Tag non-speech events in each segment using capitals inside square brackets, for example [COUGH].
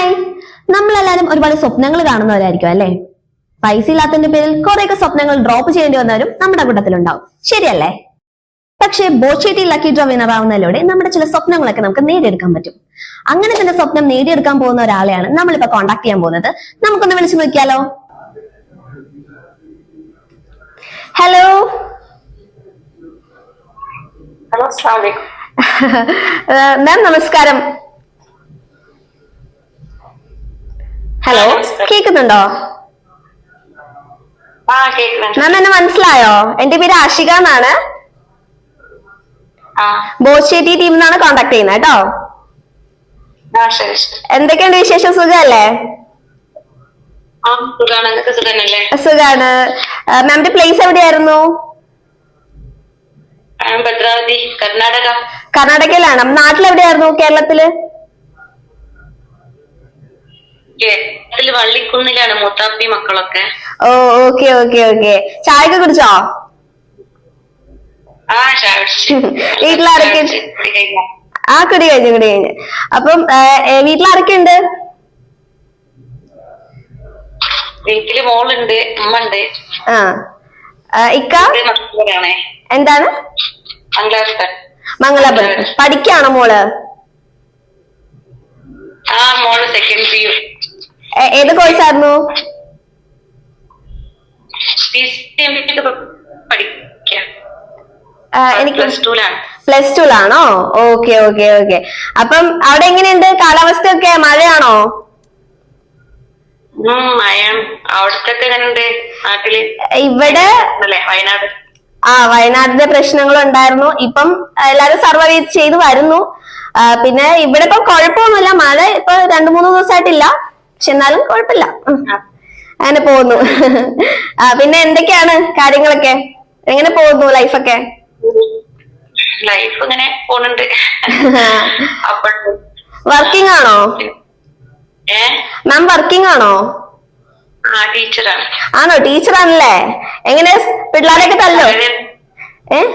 Hi നമ്മളെല്ലാരും ഒരുപാട് സ്വപ്നങ്ങൾ കാണുന്നവരായിരിക്കും അല്ലേ? പൈസ ഇല്ലാത്തതിന്റെ പേരിൽ കുറെയൊക്കെ സ്വപ്നങ്ങൾ ഡ്രോപ്പ് ചെയ്യേണ്ടി വന്നവരും നമ്മുടെ കൂട്ടത്തിലുണ്ടാവും. ശരിയല്ലേ? പക്ഷേ ബോച്ചേറ്റി ലക്കി ഡ്രോ വിനർ ആവുന്നതിലൂടെ നമ്മുടെ ചില സ്വപ്നങ്ങളൊക്കെ നമുക്ക് നേടിയെടുക്കാൻ പറ്റും. അങ്ങനെ തന്നെ സ്വപ്നം നേടിയെടുക്കാൻ പോകുന്ന ഒരാളെയാണ് നമ്മളിപ്പോ കോണ്ടാക്ട് ചെയ്യാൻ പോകുന്നത്. നമുക്കൊന്ന് വിളിച്ചു നോക്കിയാലോ? ഹലോ ഹലോ മാം നമസ്കാരം. ഹലോ കേക്കുന്നുണ്ടോ? മാം എന്നെ മനസ്സിലായോ? എന്റെ പേര് ആഷിക എന്നാണ്. ബോച്ചേറ്റി ടീമിൽ നിന്നാണ് കോണ്ടാക്ട് ചെയ്യുന്നത് കേട്ടോ. എന്തൊക്കെയുണ്ട് വിശേഷം? സുഖമല്ലേ? ആ സുഖാണ്. മാമിന്റെ പ്ലേസ് എവിടെയായിരുന്നു? ഭദ്രാവതി കർണാടക. കർണാടകയിലാണ്. നാട്ടിൽ എവിടെയായിരുന്നു കേരളത്തിൽ? കേരളത്തിൽ വള്ളിക്കുന്നിലാണ് മൂത്താപ്പി മക്കളൊക്കെ. ഓ ഓക്കെ ഓക്കെ ഓക്കെ. ചായയൊക്കെ കുടിച്ചോ? ആ ചായ കുടിച്ച്. [LAUGHS] വീട്ടിലാരൊക്കെ? ആ കുടി കഴിഞ്ഞു കുടി കഴിഞ്ഞു. അപ്പം വീട്ടിലാരൊക്കെ ഉണ്ട് വീട്ടിൽ മോളുണ്ട് ഉമ്മ ഉണ്ട് ആ ഇക്ക? എന്താണ്? മംഗലാപുരം. പഠിക്കാണോ മോൾ? ആ മോൾ സെക്കൻഡ് പി യു. ഏത് കോഴ്സ് ആയിരുന്നു? എനിക്ക് പ്ലസ് ടുലാണോ ഓക്കെ ഓക്കെ ഓക്കെ അപ്പം അവിടെ എങ്ങനെയുണ്ട്? കാലാവസ്ഥ ഒക്കെ മഴയാണോ. ഇവിടെ വയനാട്? ആ വയനാടിന്റെ പ്രശ്നങ്ങൾ ഉണ്ടായിരുന്നു ഇപ്പം എല്ലാരും സർവൈവ് ചെയ്ത് വരുന്നു. പിന്നെ ഇവിടെ ഇപ്പൊ കുഴപ്പമൊന്നുമില്ല. മഴ ഇപ്പൊ രണ്ടു മൂന്ന് ദിവസമായിട്ടില്ല. പക്ഷെ എന്നാലും കുഴപ്പമില്ല അങ്ങനെ പോകുന്നു. ആ, പിന്നെ എന്തൊക്കെയാണ് കാര്യങ്ങളൊക്കെ? എങ്ങനെ പോകുന്നു ലൈഫൊക്കെ? ലൈഫ് ഇങ്ങനെ പോണുണ്ട്. വർക്കിംഗ് ആണോ? മാം വർക്കിംഗ് ആണോ? ആണോ? ടീച്ചർ ആണല്ലേ എങ്ങനെ പിള്ളേരൊക്കെ തല്ലോ? ഏഹ്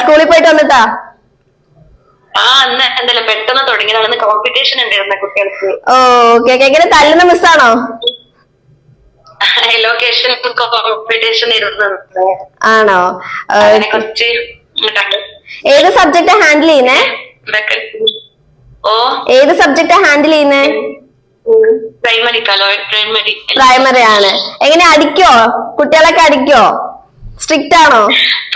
സ്കൂളിൽ പോയിട്ട് വന്നിട്ടാ? ആ അന്ന് പെട്ടെന്ന് തുടങ്ങിയതാണ്. കോമ്പറ്റീഷൻ ഉണ്ടായിരുന്ന കുട്ടികൾക്ക്. ഓക്കെ എങ്ങനെ തല്ലുന്ന മിസ്സാണോ ലൊക്കേഷൻ കോമ്പറ്റീഷൻ ഇരുന്നത്. ആണോ? കുറച്ച്. ഏത് സബ്ജക്റ്റ് ഹാൻഡിൽ ചെയ്യുന്നേ? ഓ. ഏത് സബ്ജക്റ്റ് ഹാൻഡിൽ ചെയ്യുന്നേ? പ്രൈമറി പ്രൈമറി പ്രൈമറി ആണ്. എങ്ങനെ അടിക്കോ? കുട്ടികളൊക്കെ അടിക്കോ? സ്ട്രിക്റ്റ് ആണോ?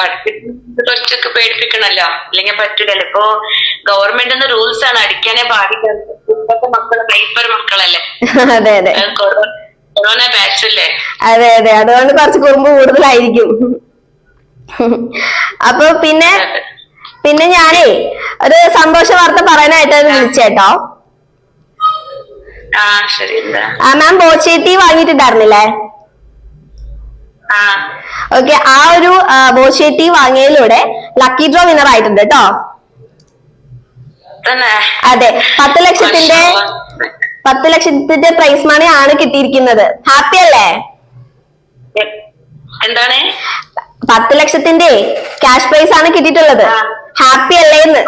കുറച്ചൊക്കെ പേടിപ്പിക്കണല്ലോ. അല്ലെങ്കിൽ പറ്റൂലല്ലോ. ഇപ്പൊ ഗവൺമെന്റിന്റെ റൂൾസ് ആണ്. അടിക്കാനേ പാടില്ല. ഇപ്പത്തെ മക്കൾ ഹൈപ്പർ മക്കളല്ലേ? അതെ അതെ. കൊറോണ ബാച്ച് അല്ലേ അതെ അതെ. അതുകൊണ്ട് കുറച്ച് കുറുമ്പ് കൂടുതലായിരിക്കും. അപ്പൊ പിന്നെ പിന്നെ ഞാനേ ഒരു സന്തോഷ വാർത്ത പറയാനായിട്ടാണ് വിളിച്ചേട്ടോ. ആ മാം ബോച്ചേത്തി വാങ്ങിയിട്ടുണ്ടായിരുന്നില്ലേ? ആ. ഓക്കെ ആ ഒരു ബോച്ചേത്തി വാങ്ങിയതിലൂടെ ലക്കി ഡ്രോ വിന്നർ ആയിട്ടുണ്ട് കേട്ടോ. അതെ പത്ത് ലക്ഷത്തിന്റെ പത്ത് ലക്ഷത്തിന്റെ പ്രൈസ് മണി ആണ് കിട്ടിയിരിക്കുന്നത്. ഹാപ്പി അല്ലേ? എന്താണ്? പത്ത് ലക്ഷത്തിന്റെ ക്യാഷ് പ്രൈസ് ആണ് കിട്ടിയിട്ടുള്ളത്. ഹാപ്പി അല്ലേ എന്ന്.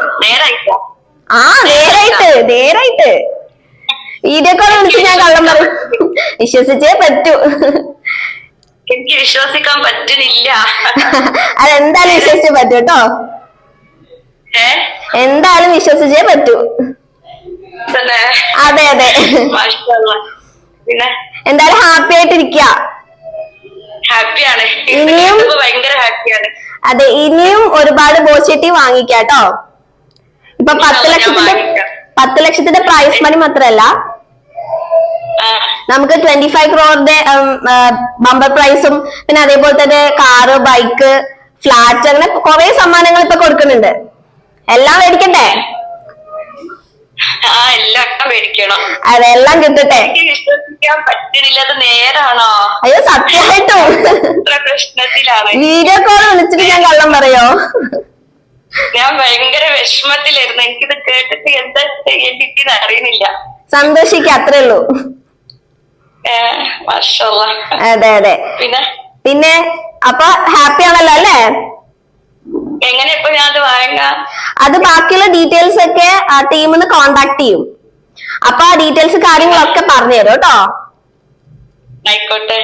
ആ നേരായിട്ട് നേരായിട്ട്? വീഡിയോ കോൾ വിളിച്ച് ഞാൻ കള്ളം പറയും. വിശ്വസിച്ചേ പറ്റൂ. എനിക്ക് വിശ്വസിക്കാൻ പറ്റുന്നില്ല. [LAUGHS] അതെന്താണ് വിശ്വസിച്ചേ പറ്റൂ കേട്ടോ എന്തായാലും വിശ്വസിച്ചേ പറ്റൂ. അതെ അതെ. പിന്നെ? എന്തായാലും ഹാപ്പി ആയിട്ടിരിക്കുക ഹാപ്പിയാണ്. ഇനിയും- ഭയങ്കര ഹാപ്പിയാണ്. അതെ ഇനിയും ഒരുപാട് പോസിറ്റീവ് വാങ്ങിക്കാട്ടോ. ഇപ്പൊ പത്ത് ലക്ഷത്തിന്റെ. പത്ത് ലക്ഷത്തിന്റെ പ്രൈസ് മണി മാത്രല്ല നമുക്ക് ട്വന്റി ഫൈവ് ക്രോറിന്റെ ബമ്പർ പ്രൈസും പിന്നെ അതേപോലെ തന്നെ കാറ് ബൈക്ക് ഫ്ലാറ്റ് അങ്ങനെ കുറെ സമ്മാനങ്ങൾ ഇപ്പൊ കൊടുക്കുന്നുണ്ട്. എല്ലാം മേടിക്കണ്ടേ? ആ എല്ലാം മേടിക്കണം. അതെല്ലാം കിട്ടട്ടെ. അയ്യോ സത്യമായിട്ടും വീഡിയോ കോൾ വിളിച്ചിട്ട് ഞാൻ കള്ളം പറയോ? ഞാൻ ഭയങ്കര വിഷമത്തിലായിരുന്നു. എനിക്കിത് കേട്ടിട്ട് എന്താ ചെയ്യേണ്ടിട്ട് അറിയുന്നില്ല. സന്തോഷിക്ക അത്രേ ഉള്ളൂ. അതെ അതെ. പിന്നെ? പിന്നെ അപ്പൊ ഹാപ്പി ആണല്ലോ അല്ലേ? അത് ബാക്കിയുള്ള ഡീറ്റെയിൽസ് ഒക്കെ ആ ടീമിൽ നിന്ന് കോണ്ടാക്ട് ചെയ്യും. അപ്പൊ ആ ഡീറ്റെയിൽസ് കാര്യങ്ങളൊക്കെ പറഞ്ഞു തരും കേട്ടോ. ആയിക്കോട്ടെ.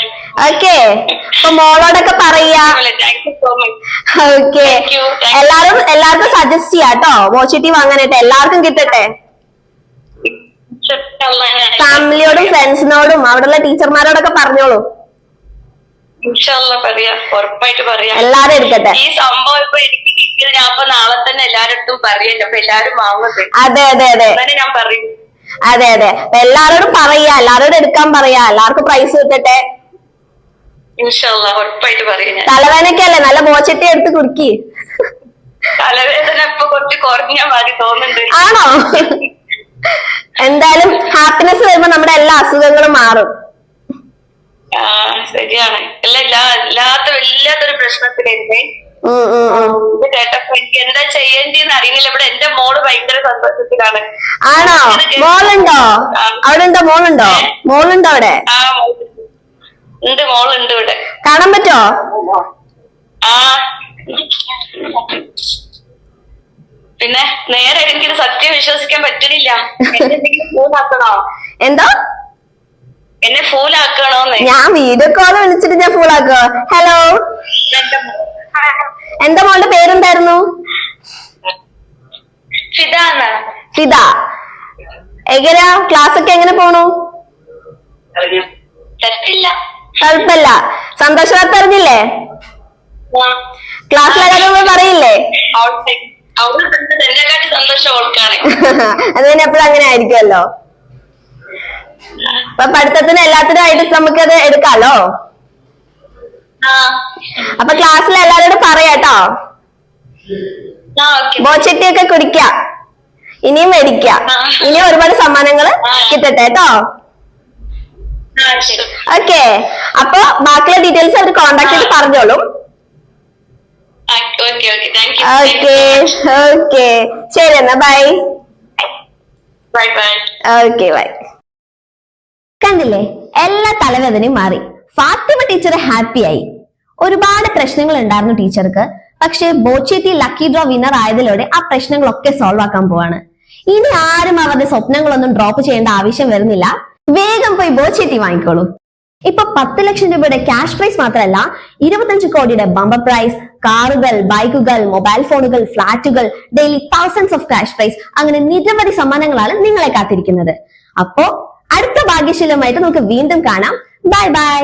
ഓക്കെ അപ്പൊ മോളോടൊക്കെ പറയാ ഓക്കെ. എല്ലാരും എല്ലാവർക്കും സജസ്റ്റ് ചെയ്യാം കേട്ടോ. പോസിറ്റീവ് വാങ്ങാനായിട്ട് എല്ലാവർക്കും കിട്ടട്ടെ. ഫാമിലിയോടും ഫ്രണ്ട്സിനോടും അവിടെയുള്ള ടീച്ചർമാരോടൊക്കെ പറഞ്ഞോളൂ. എല്ലാരും എടുക്കട്ടെ. ഈ സംഭവം ഇപ്പൊ ഞാൻ അപ്പൊ നാളെ തന്നെ എല്ലാരടുത്തും പറയല്ലോ അപ്പൊ എല്ലാരും വാങ്ങുന്നത് അതെ അതെ അതെ. അങ്ങനെ ഞാൻ പറയും. അതെ അതെ. അപ്പൊ എല്ലാരോടും പറയാ എല്ലാരോടും എടുക്കാൻ പറയാ. എല്ലാവർക്കും പ്രൈസ് കിട്ടട്ടെ. ഉറപ്പായിട്ട് പറയും ഞാൻ. തലവേനക്കല്ലേ നല്ല മോച്ചട്ടി എടുത്ത് കുടുക്കി തലവേദന ഇപ്പൊ കുറച്ച് കുറഞ്ഞ മാതിരി തോന്നുന്നുണ്ട്. ആണോ? എന്തായാലും ഹാപ്പിനെസ് വരുമ്പോ നമ്മുടെ എല്ലാ അസുഖങ്ങളും മാറും. ശരിയാണ്. അല്ല എല്ലാ ഇല്ലാത്ത വല്ലാത്തൊരു. ഇത് കേട്ടപ്പോ എനിക്ക് എന്താ ചെയ്യേണ്ടിന്ന് അറിയുന്നില്ല ഇവിടെ എന്റെ മോൾ ഭയങ്കര സന്തോഷത്തിലാണ്. ആണോ? മോളുണ്ടോ? അവിടെ ഉണ്ടോ മോളുണ്ടോ? മോളുണ്ടോ അവിടെ? ഉണ്ട് മോളുണ്ട് ഇവിടെ. കാണാൻ പറ്റോ ആ. പിന്നെ നേരെ എനിക്ക് സത്യം വിശ്വസിക്കാൻ ആക്കണോ? എന്തോ? എന്നെ ഫൂലാക്കണോന്ന് ഞാൻ വീഡിയോ കോൾ വിളിച്ചിട്ട് ഞാൻ ഫൂളാക്കോ ഹലോ എന്താ മോളുടെ പേരെന്തായിരുന്നു? ഫിദ എങ്ങനെയാ? ക്ലാസ് ഒക്കെ എങ്ങനെ പോണു? കുഴപ്പമില്ല. സന്തോഷ അറിഞ്ഞില്ലേ? ക്ലാസ്സിലെല്ലാരും പറയില്ലേ? [LAUGHS] അത് പിന്നെ എപ്പോഴും അങ്ങനെ ആയിരിക്കുമല്ലോ. അപ്പൊ പഠിത്തത്തിന് എല്ലാത്തിനും ആയിട്ട് നമുക്കത് എടുക്കാലോ? അപ്പൊ ക്ലാസ്സിൽ എല്ലാരോടും പറയാട്ടോ. ബോച്ചട്ടി ഒക്കെ കുടിക്ക. ഇനിയും മേടിക്ക. ഇനിയും ഒരുപാട് സമ്മാനങ്ങൾ കിട്ടട്ടെ കേട്ടോ ഓക്കെ. അപ്പൊ ബാക്കിയുള്ള ഡീറ്റെയിൽസ് അവർ കോണ്ടാക്ട് ചെയ്ത് പറഞ്ഞോളും. Okay okay. ശരി എന്നാ bye. Bye bye okay bye. കണ്ടില്ലേ? എല്ലാ തലവേദനയും മാറി. ഫാത്തിമ ടീച്ചർ ഹാപ്പിയായി ഒരുപാട് പ്രശ്നങ്ങൾ ഉണ്ടായിരുന്നു ടീച്ചർക്ക്. പക്ഷേ ബോച്ചേറ്റി ലക്കി ഡ്രോ വിന്നർ ആയതിലൂടെ ആ പ്രശ്നങ്ങളൊക്കെ സോൾവ് ആക്കാൻ പോവാണ്. ഇനി ആരും അവരുടെ സ്വപ്നങ്ങളൊന്നും ഡ്രോപ്പ് ചെയ്യേണ്ട ആവശ്യം വരുന്നില്ല. വേഗം പോയി ബോച്ചേറ്റി വാങ്ങിക്കോളൂ. ഇപ്പൊ പത്ത് ലക്ഷം രൂപയുടെ ക്യാഷ് പ്രൈസ് മാത്രമല്ല ഇരുപത്തഞ്ച് കോടിയുടെ ബമ്പർ പ്രൈസ് കാറുകൾ ബൈക്കുകൾ മൊബൈൽ ഫോണുകൾ ഫ്ലാറ്റുകൾ daily thousands of cash prize അങ്ങനെ നിരവധി സമ്മാനങ്ങളാണ് നിങ്ങളെ കാത്തിരിക്കുന്നത്. അപ്പോ അടുത്ത ഭാഗ്യശീലമായിട്ട് നമുക്ക് വീണ്ടും കാണാം. Bye bye